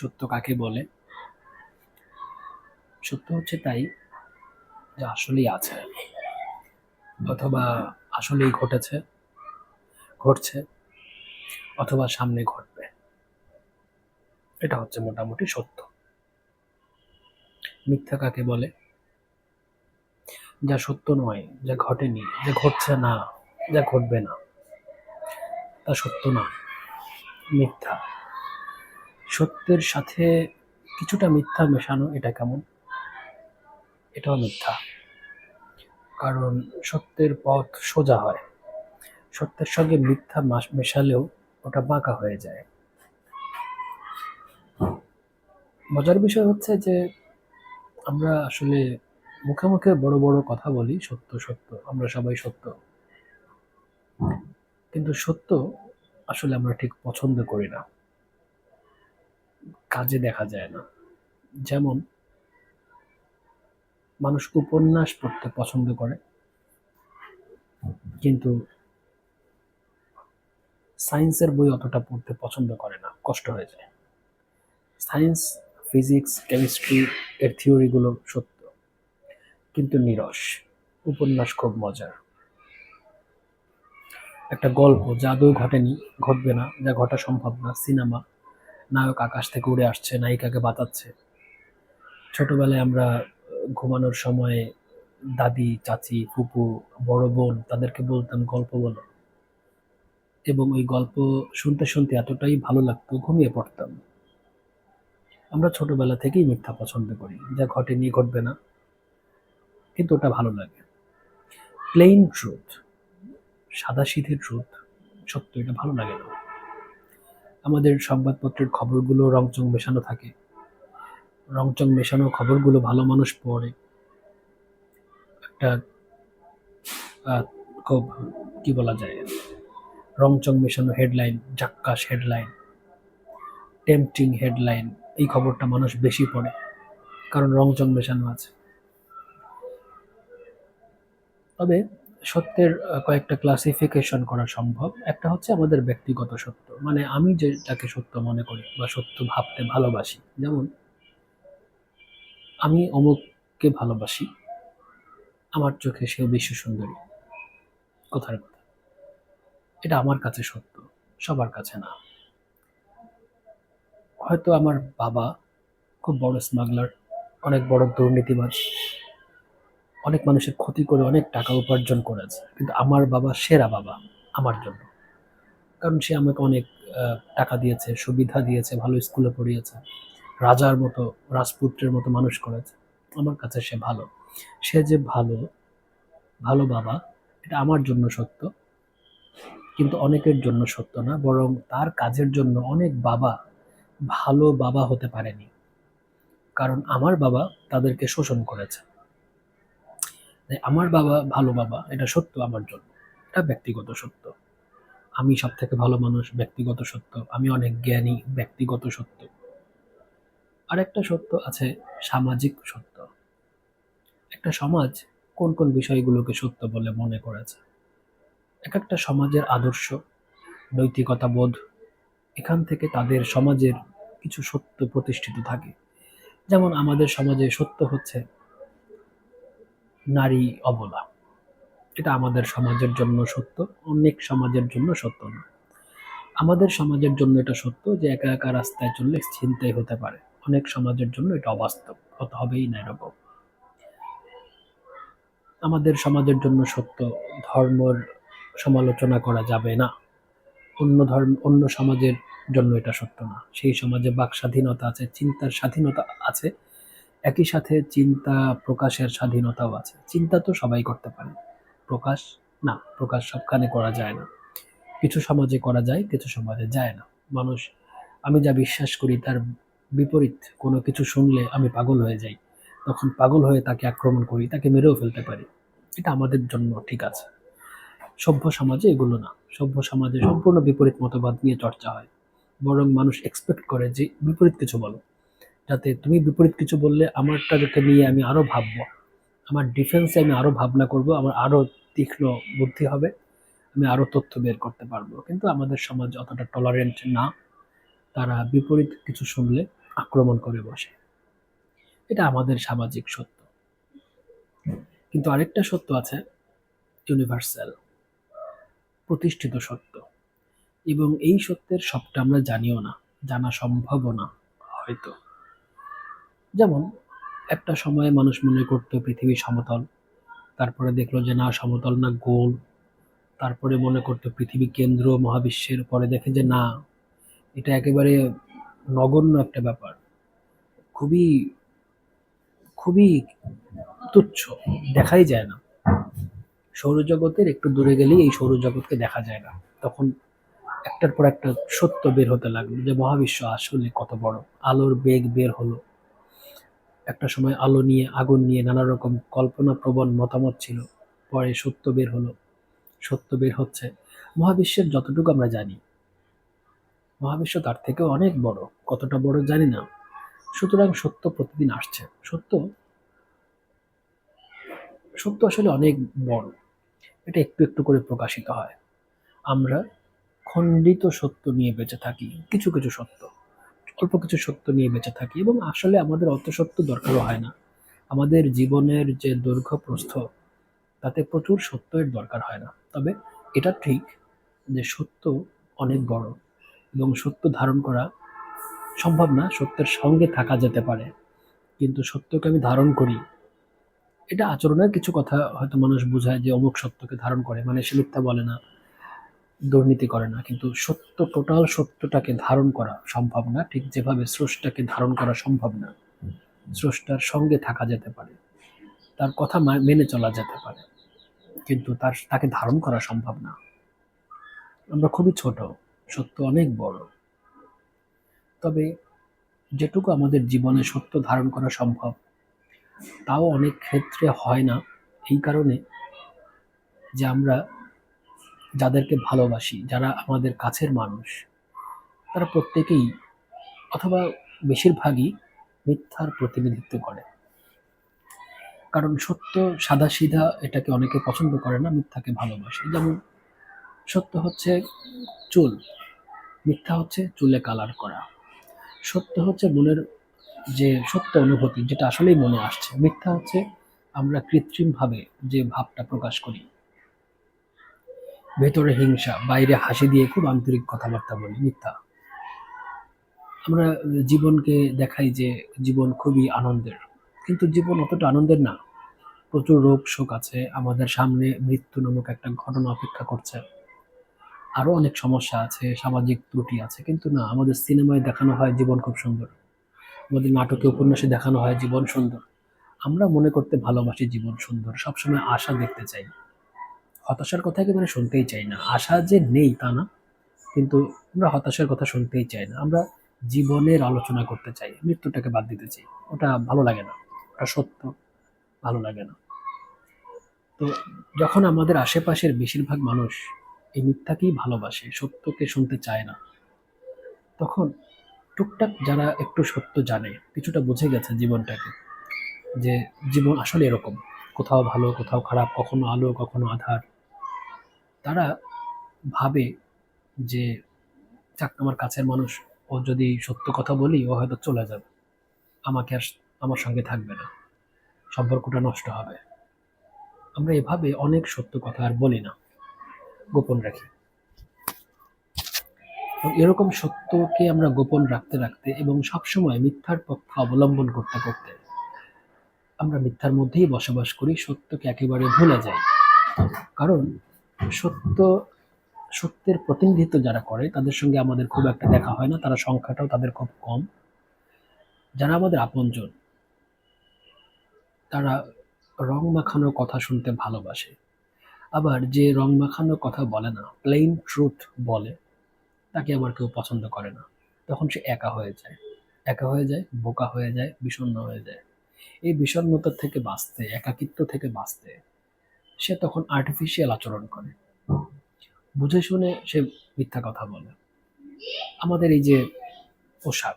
সত্য কাকে বলে? সত্য হচ্ছে তাই যে আসলেই আছে। অথবা আসলেই ঘটেছে, ঘটছে, অথবা সামনে ঘটবে। এটা হচ্ছে মোটামুটি সত্য। মিথ্যা কাকে বলে? যা সত্য নয়, যা ঘটেনি, যা ঘটছে না, যা ঘটবে না, তা সত্য না, মিথ্যা। সত্যের সাথে কিছুটা মিথ্যা মেশানো এটা কেমন? এটাও মিথ্যা। কারণ সত্যের পথ সোজা হয়। সত্যের সঙ্গে মিথ্যা মেশালেও ওটা বাঁকা হয়ে যায়। মজার বিষয় হচ্ছে যে আমরা আসলে মুখে মুখে বড় বড় কথা বলি, সত্য সত্য, আমরা সবাই সত্য। কিন্তু সত্য আসলে আমরা ঠিক পছন্দ করি না। কাজে দেখা যায় না। যেমন, মানুষ উপন্যাস পড়তে পছন্দ করে, কিন্তু সায়েন্সের বই অতটা পড়তে পছন্দ করে না, কষ্ট হয়ে যায়। সায়েন্স, ফিজিক্স, কেমিস্ট্রি এর থিওরিগুলো সত্য, কিন্তু নিরস, উপন্যাস খুব মজার। একটা গল্প আদৌ ঘটেনি, ঘটবে না, যা ঘটা সম্ভব না, সিনেমা নায়ক আকাশ থেকে উড়ে আসছে, নায়িকাকে বাঁচাচ্ছে। ছোটবেলায় আমরা ঘুমানোর সময় দাদি, চাচি, ফুপু, বড় বোন তাদেরকে বলতাম গল্প বলো। এবং ওই গল্প শুনতে শুনতে এতটাই ভালো লাগতো, ঘুমিয়ে পড়তাম। আমরা ছোটবেলা থেকেই মিথ্যা পছন্দ করি, যা ঘটেনি ঘটবে না। কিন্তু ওটা ভালো লাগে। প্লেন ট্রুথ সাদা সিধে ট্রুথ সত্য, এটা ভালো লাগে না। আমাদের সংবাদপত্রের খবরগুলো রংচং মেশানো থাকে। রংচং মেশানো খবরগুলো ভালো মানুষ পড়ে। একটা খুব, কি বলা যায়? রংচং মেশানো হেডলাইন জাক্কাস হেডলাইন টেম্পটিং হেডলাইন, এই খবরটা মানুষ বেশি পড়ে, কারণ রংচং মেশানো আছে। তবে সত্যের কয়েকটা ক্লাসিফিকেশন করা সম্ভব। একটা হচ্ছে আমাদের ব্যক্তিগত সত্য। মানে আমি যে যেটাকে সত্য মনে করি বা সত্য ভাবতে ভালোবাসি, যেমন আমি অমুককে ভালোবাসি, আমার চোখে সেও বিশ্ব সুন্দরী। কথার কথা। এটা আমার কাছে সত্য, সবার কাছে না। হয়তো আমার বাবা খুব বড় স্মাগলার অনেক বড় দুর্নীতিবাজ। অনেক মানুষের ক্ষতি করে অনেক টাকা উপার্জন করেছে, কিন্তু আমার বাবা সেরা বাবা আমার জন্য। কারণ সে আমাকে অনেক টাকা দিয়েছে, সুবিধা দিয়েছে, ভালো স্কুলে পড়িয়েছে, রাজার মতো, রাজপুত্রের মতো মানুষ করেছে। আমার কাছে সে ভালো। সে যে ভালো ভালো বাবা, এটা আমার জন্য সত্য, কিন্তু অনেকের জন্য সত্য না, বরং তার কাজের জন্য অনেক বাবা ভালো বাবা হতে পারেনি। কারণ আমার বাবা তাদেরকে শোষণ করেছে। আমার বাবা ভালো বাবা, এটা সত্য আমার জন্য। এটা ব্যক্তিগত সত্য। আমি সব থেকে ভালো মানুষ ব্যক্তিগত সত্য। আমি অনেক জ্ঞানী, ব্যক্তিগত সত্য। আর একটা সত্য আছে সামাজিক সত্য। একটা সমাজ কোন কোন বিষয়গুলোকে সত্য বলে মনে করেছে? এক একটা সমাজের আদর্শ নৈতিকতা বোধ এখান থেকে তাদের সমাজের কিছু সত্য প্রতিষ্ঠিত থাকে। যেমন আমাদের সমাজে সত্য হচ্ছে নারী অবলা। এটা আমাদের সমাজের জন্য সত্য, অনেক সমাজের জন্য সত্য না। আমাদের সমাজের জন্য এটা সত্য যে একা একা রাস্তায় চললে ছিনতাই হতে পারে। অনেক সমাজের জন্য এটা অবাস্তব হতে হবেই না এরকম। আমাদের সমাজের জন্য সত্য, ধর্মর সমালোচনা করা যাবে না। অন্য ধর্ম, অন্য সমাজের জন্য এটা সত্য না। সেই সমাজে বাক স্বাধীনতা আছে, চিন্তার স্বাধীনতা আছে একই সাথে চিন্তা প্রকাশের স্বাধীনতাও আছে। চিন্তা তো সবাই করতে পারে। প্রকাশ না, প্রকাশ সবখানে করা যায় না। কিছু সমাজে করা যায়, কিছু সমাজে যায় না। মানুষ, আমি যা বিশ্বাস করি তার বিপরীত। কোনো কিছু শুনলে আমি পাগল হয়ে যাই। তখন পাগল হয়ে তাকে আক্রমণ করি, তাকে মেরেও ফেলতে পারি। এটা আমাদের জন্য ঠিক আছে। সভ্য সমাজে এগুলো না। সভ্য সমাজে সম্পূর্ণ বিপরীত মতবাদ নিয়ে চর্চা হয়। বরং মানুষ এক্সপেক্ট করে যে বিপরীত কিছু বলো। যাতে তুমি বিপরীত কিছু বললে আমারটাকে নিয়ে আমি আরও ভাববো। আমার ডিফেন্সে আমি আরও ভাবনা করব, আমার আরও তীক্ষ্ণ বুদ্ধি হবে, আমি আরও তথ্য বের করতে পারব। কিন্তু আমাদের সমাজ অতটা টলারেন্ট না। তারা বিপরীত কিছু শুনলে আক্রমণ করে বসে। এটা আমাদের সামাজিক সত্য। কিন্তু আরেকটা সত্য আছে ইউনিভার্সাল প্রতিষ্ঠিত সত্য। এবং এই সত্যের সবটা আমরা জানিও না, জানা সম্ভবও না, হয়তো। যেমন, একটা সময়ে মানুষ মনে করতো পৃথিবী সমতল। তারপরে দেখল যে না, সমতল না, গোল। তারপরে মনে করতো পৃথিবী কেন্দ্র মহাবিশ্বের। পরে দেখে যে না, এটা একেবারে নগণ্য একটা ব্যাপার। খুবই খুবই তুচ্ছ, দেখাই যায় না। সৌরজগতের একটু দূরে গেলেই এই সৌরজগৎকে দেখা যায় না। তখন একটার পর একটা সত্য বের হতে লাগল যে মহাবিশ্ব আসলে কত বড়। আলোর বেগ বের হলো। একটা সময় আলো নিয়ে, আগুন নিয়ে নানা রকম কল্পনা প্রবণ মতামত ছিল। পরে সত্য বের হলো। সত্য বের হচ্ছে। মহাবিশ্বের যতটুকু আমরা জানি, মহাবিশ্ব তার থেকেও অনেক বড়। কতটা বড় জানি না। সুতরাং সত্য প্রতিদিন আসছে। সত্য সত্য আসলে অনেক বড়। এটা একটু একটু করে প্রকাশিত হয়। আমরা খণ্ডিত সত্য নিয়ে বেঁচে থাকি। কিছু কিছু সত্য। অল্প কিছু সত্য নিয়ে বেঁচে থাকি এবং আসলে আমাদের অত সত্য দরকারও হয় না। আমাদের জীবনের যে দৈর্ঘ্য প্রস্থ, তাতে প্রচুর সত্যের দরকার হয় না। তবে এটা ঠিক যে সত্য অনেক বড় এবং সত্য ধারণ করা সম্ভব না, সত্যের সঙ্গে থাকা যেতে পারে। কিন্তু সত্যকে আমি ধারণ করি, এটা আচরণের কিছু কথা হয়তো মানুষ বোঝায় যে অমুক সত্যকে ধারণ করে মানে সে মিথ্যা বলে না। দুর্নীতি করে না কিন্তু সত্য টোটাল সত্যটাকে ধারণ করা সম্ভব না ঠিক যেভাবে স্রষ্টাকে ধারণ করা সম্ভব না স্রষ্টার সঙ্গে থাকা যেতে পারে তার কথা মেনে চলা যেতে পারে কিন্তু তার তাকে ধারণ করা সম্ভব না। আমরা খুবই ছোট সত্য অনেক বড়। তবে যেটুকু আমাদের জীবনে সত্য ধারণ করা সম্ভব তাও অনেক ক্ষেত্রে হয় না এই কারণে যে আমরা যাদেরকে ভালোবাসি, যারা আমাদের কাছের মানুষ, তারা প্রত্যেকেই অথবা বেশিরভাগই মিথ্যার প্রতিনিধিত্ব করে। কারণ সত্য সাদা সিধা এটাকে অনেকে পছন্দ করে না, মিথ্যাকে ভালোবাসে। যেমন সত্য হচ্ছে চুল, মিথ্যা হচ্ছে চুলে কালার করা। সত্য হচ্ছে মনের যে সত্য অনুভূতি, যেটা আসলেই মনে আসছে। মিথ্যা হচ্ছে আমরা কৃত্রিমভাবে যে ভাবটা প্রকাশ করি। ভেতরে হিংসা, বাইরে হাসি দিয়ে খুব আন্তরিক কথাবার্তা বলি, মিথ্যা। আমরা জীবনকে দেখাই যে জীবন খুবই আনন্দের, কিন্তু জীবন অতটা আনন্দের না। প্রচুর রোগ, শোক আছে, আমাদের সামনে মৃত্যু নামক একটা ঘটনা অপেক্ষা করছে। আরও অনেক সমস্যা আছে, সামাজিক ত্রুটি আছে, কিন্তু না, আমাদের সিনেমায় দেখানো হয় জীবন খুব সুন্দর। আমাদের নাটকে, উপন্যাসে দেখানো হয় জীবন সুন্দর। আমরা মনে করতে ভালোবাসি জীবন সুন্দর, সবসময় আশা দেখতে চাই। হতাশার কথা একেবারে শুনতেই চাই না। আশা যে নেই তা না, কিন্তু আমরা হতাশার কথা শুনতেই চাই না। আমরা জীবনের আলোচনা করতে চাই, মৃত্যুটাকে বাদ দিতে চাই। ওটা ভালো লাগে না, ওটা সত্য, ভালো লাগে না। তো যখন আমাদের আশেপাশের বেশিরভাগ মানুষ এই মিথ্যাকেই ভালোবাসে, সত্যকে শুনতে চায় না, তখন টুকটাক যারা একটু সত্য জানে, কিছুটা বুঝে গেছে জীবনটাকে যে জীবন আসলে এরকম। কোথাও ভালো, কোথাও খারাপ, কখনো আলো, কখনো আধার। তারা ভাবে যে, যাক, আমার কাছের মানুষ, ও যদি সত্য কথা বলি, ও হয়তো চলে যাবে। আমাকে আর আমার সঙ্গে থাকবে না। সম্পর্কটা নষ্ট হবে। আমরা এভাবে অনেক সত্য কথা আর বলি না। গোপন রাখি। এরকম সত্যকে আমরা গোপন রাখতে রাখতে এবং সবসময় মিথ্যার পক্ষ অবলম্বন করতে করতে আমরা মিথ্যার মধ্যেই বসবাস করি, সত্যকে একেবারে ভুলে যাই। কারণ সত্য, সত্যের প্রতিনিধিত্ব যারা করে, তাদের সঙ্গে আমাদের খুব একটা দেখা হয় না। তারা সংখ্যাটাও তাদের খুব কম। যারা আমাদের আপনজন, তারা রং মাখানো কথা শুনতে ভালোবাসে। আবার যে রং মাখানো কথা বলে না প্লেন ট্রুথ বলে, তাকে আবার কেউ পছন্দ করে না। তখন সে একা হয়ে যায়। একা হয়ে যায়, বোকা হয়ে যায়, বিষণ্ণ হয়ে যায়। এই বিষণ্ণতা থেকে বাঁচতে, একাকিত্ব থেকে বাঁচতে সে তখন আর্টিফিশিয়াল আচরণ করে। বুঝে শুনে সে মিথ্যা কথা বলে। আমাদের এই যে পোশাক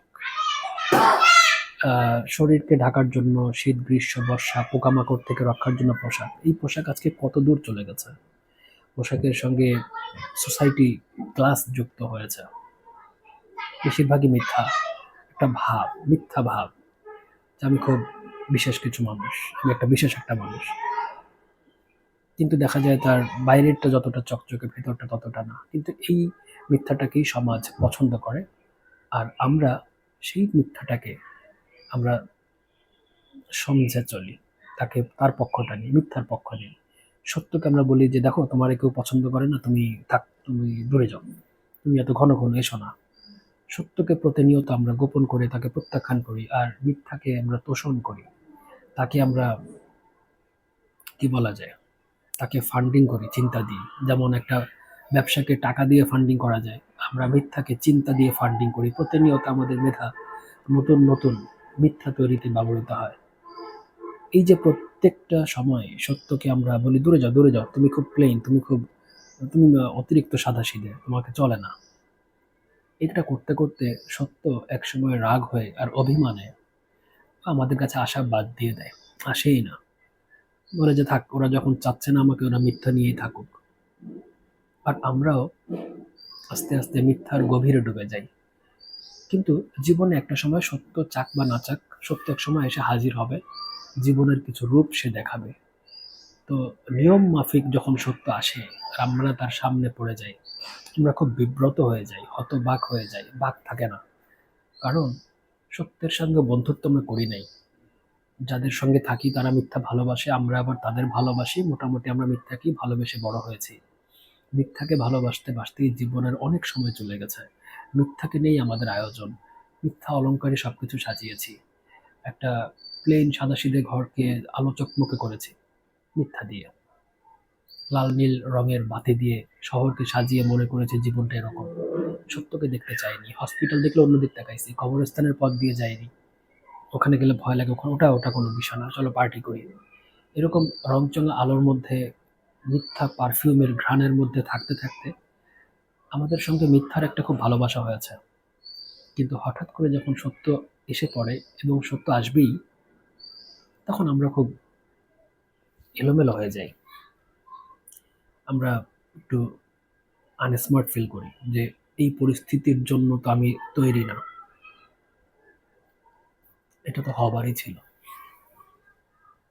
শরীরকে ঢাকার জন্য, শীত, গ্রীষ্ম, বর্ষা, পোকামাকড় থেকে রক্ষার জন্য পোশাক। এই পোশাক আজকে কত দূর চলে গেছে? পোশাকের সঙ্গে সোসাইটি ক্লাস যুক্ত হয়েছে। বেশিরভাগই মিথ্যা, একটা ভাব, মিথ্যা ভাব যে আমি খুব বিশেষ কিছু মানুষ, আমি একটা বিশেষ একটা মানুষ। কিন্তু দেখা যায় তার বাইরেরটা যতটা চকচকে, ভেতরটা ততটা না। কিন্তু এই মিথ্যাটাকেই সমাজ পছন্দ করে। আর আমরা সেই মিথ্যাটাকে আমরা সমঝে চলি, তাকে, তার পক্ষটা নিই মিথ্যার পক্ষ নিই সত্যকে আমরা বলি যে, দেখো, তোমার কেউ পছন্দ করে না, তুমি থাক, তুমি দূরে যাও। তুমি এত ঘন ঘন এসো না। সত্যকে প্রতিনিয়ত আমরা গোপন করে তাকে প্রত্যাখ্যান করি আর মিথ্যাকে আমরা তোষণ করি। তাকে আমরা, কি বলা যায়? তাকে ফান্ডিং করি চিন্তা দিয়ে। যেমন একটা ব্যবসাকে টাকা দিয়ে ফান্ডিং করা যায়, আমরা মিথ্যাকে চিন্তা দিয়ে ফান্ডিং করি। প্রতিনিয়ত আমাদের মেধা নতুন নতুন মিথ্যা তৈরিতে ব্যবহৃত হয়। এই যে প্রত্যেকটা সময় সত্যকে আমরা বলি, দূরে যাও দূরে যাও, তুমি খুব প্লেন তুমি খুব, তুমি অতিরিক্ত সাদাসিধে, তোমাকে চলে না। এটা করতে করতে সত্য একসময় রাগ হয়ে আর অভিমানে আমাদের কাছে আসা বাদ দিয়ে দেয়। আসেই না। বলে যে, থাক, ওরা যখন চাচ্ছে না আমাকে, ওরা মিথ্যা নিয়েই থাকুক। আর আমরাও আস্তে আস্তে মিথ্যার গভীরে ডুবে যাই। কিন্তু জীবনে একটা সময় সত্য চাক বা না চাক সত্য এক সময় এসে হাজির হবে। জীবনের কিছু রূপ সে দেখাবে। তো নিয়ম মাফিক যখন সত্য আসে, আর আমরা তার সামনে পড়ে যাই, আমরা খুব বিব্রত হয়ে যাই, হতবাক হয়ে যাই, বাক থাকে না। কারণ সত্যের সঙ্গে বন্ধুত্ব আমরা করি নাই। যাদের সঙ্গে থাকি তারা মিথ্যা ভালোবাসে, আমরা আবার তাদের ভালোবাসি। মোটামুটি আমরা মিথ্যাকেই ভালোবেসে বড় হয়েছি। মিথ্যাকে ভালোবাসতে বাসতেই জীবনের অনেক সময় চলে গেছে। মিথ্যাকে নেই আমাদের আয়োজন। মিথ্যা অলঙ্কারে সবকিছু সাজিয়েছি। একটা প্লেন সাদাসিধে ঘরকে আলোচকমুখে করেছি, মিথ্যা দিয়ে। লাল, নীল রঙের বাতি দিয়ে শহরকে সাজিয়ে মনে করেছে জীবনটা এরকম। সত্যকে দেখতে চাইনি। হসপিটাল দেখলে অন্য দিক তাকাইছি। কবরস্থানের পথ দিয়ে যাইনি। ওখানে গেলে ভয় লাগে, ওখানে ওটা ওটা কোনো বিষয় না। চলো পার্টি করি। এরকম রংচঙা আলোর মধ্যে, মিথ্যা পারফিউমের ঘ্রাণের মধ্যে থাকতে থাকতে আমাদের সঙ্গে মিথ্যার একটা খুব ভালোবাসা হয়েছে কিন্তু হঠাৎ করে যখন সত্য এসে পড়ে এবং সত্য আসবেই, তখন আমরা খুব এলোমেলো হয়ে যাই। আমরা একটু আনস্মার্ট ফিল করি যে এই পরিস্থিতির জন্য তো আমি তৈরি না। এটা তো হবারই ছিল।